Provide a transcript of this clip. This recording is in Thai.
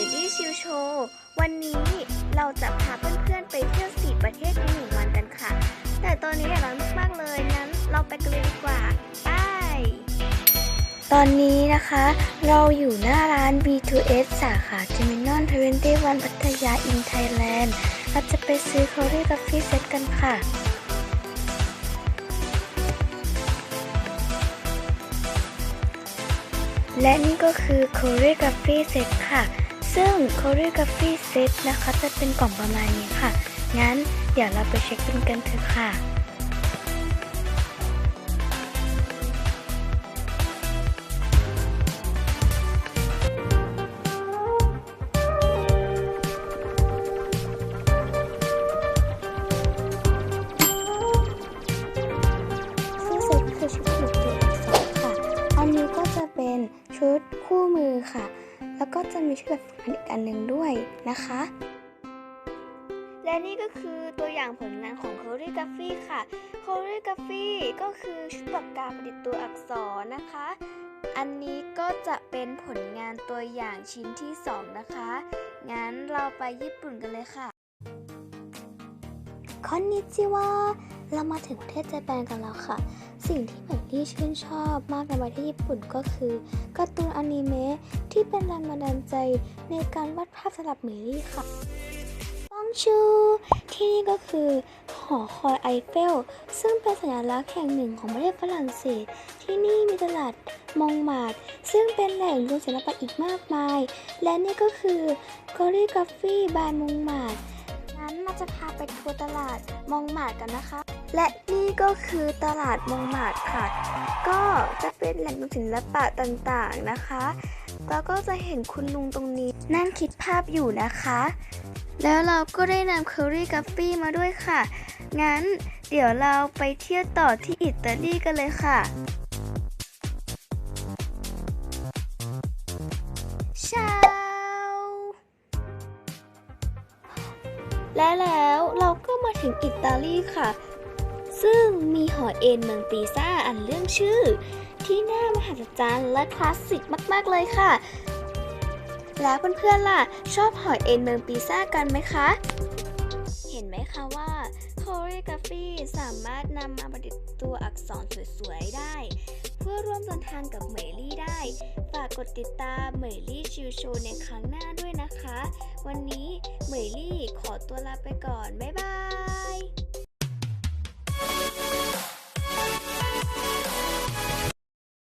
Lady c h i l Show วันนี้เราจะพาเพื่อนๆไปเที่ยวสี่ประเทศในหนึ่งวันกันค่ะ แต่ตอนนี้ร้อนมากเลยงั้นเราไปกันเลยดีกว่าไปตอนนี้นะคะ เราอยู่หน้าร้าน B2S สาขา Terminal 21พัทยาอินไทยแลนด์เราจะไปซื้อโคเรียกาแฟเซตกันค่ะและนี่ก็คือ c o r e o g r a p h y Set ค่ะ ซึ่ง Choreography Set นะคะจะเป็นกล่องประมาณนี้ค่ะ งั้นเดี๋ยวเราไปเช็คกันกันเถอะค่ะซึ่งเซตคือชุดผูกตัวอักษรค่ะอันนี้ก็จะเป็นชุดคู่มือค่ะ แล้วก็จะมีชุดแบบฝึกหัดอีกอันหนึ่งด้วยนะคะ และนี่ก็คือตัวอย่างผลงานของ Choreography ค่ะ Choreography ก็คือชุดปากกาประดิษฐ์ตัวอักษรนะคะ อันนี้ก็จะเป็นผลงานตัวอย่างชิ้นที่ 2 นะคะ งั้นเราไปญี่ปุ่นกันเลยค่ะคอนนิจิวา เรามาถึงประเทศเจแปนกันแล้วค่ะ สิ่งที่เหมือนที่ชื่นชอบมากในประเทศญี่ปุ่นก็คือการ์ตูนอนิเมะที่เป็นแรงบันดาลใจในการวาดภาพสลับเมลี่ค่ะต้องชูที่นี่ก็คือหอคอยไอเฟล ซึ่งเป็นสัญลักษณ์แห่งหนึ่งของประเทศฝรั่งเศส ที่นี่มีตลาดมองมาดซึ่งเป็นแหล่งรวมศิลปะอีกมากมาย และนี่ก็คือกอริกราฟีบายมงมาดงั้นเราจะพาไปทัวร์ตลาดมองมาดกันนะคะ และนี่ก็คือตลาดมงมาดค่ะ ก็จะเป็นแหล่งศิลปะต่างๆนะคะแล้วก็จะเห็นคุณลุงตรงนี้นั่งคิดภาพอยู่นะคะ แล้วเราก็ได้นำเคอรี่กัฟฟี่มาด้วยค่ะ งั้นเดี๋ยวเราไปเที่ยวต่อที่อิตาลีกันเลยค่ะเช้าและแล้วเราก็มาถึงอิตาลีค่ะ ซึ่งมีหอเอ็นเมืองปีซ่าอันเรื่องชื่อ ที่น่ามหัศจรรย์และคลาสสิกมาก ๆ เลยค่ะ แล้วเพื่อนๆล่ะ ชอบหอเอ็นเมืองปีซ่ากันไหมคะ เห็นไหมคะว่า Choreography สามารถนำมาประดิษฐ์ตัวอักษรสวย ๆ ได้ เพื่อร่วมเดินทางกับเหมยลี่ได้ ฝากกดติดตามเหมยลี่ชิวโชว์ในครั้งหน้าด้วยนะคะ วันนี้เหมยลี่ขอตัวลาไปก่อน บ๊ายบาย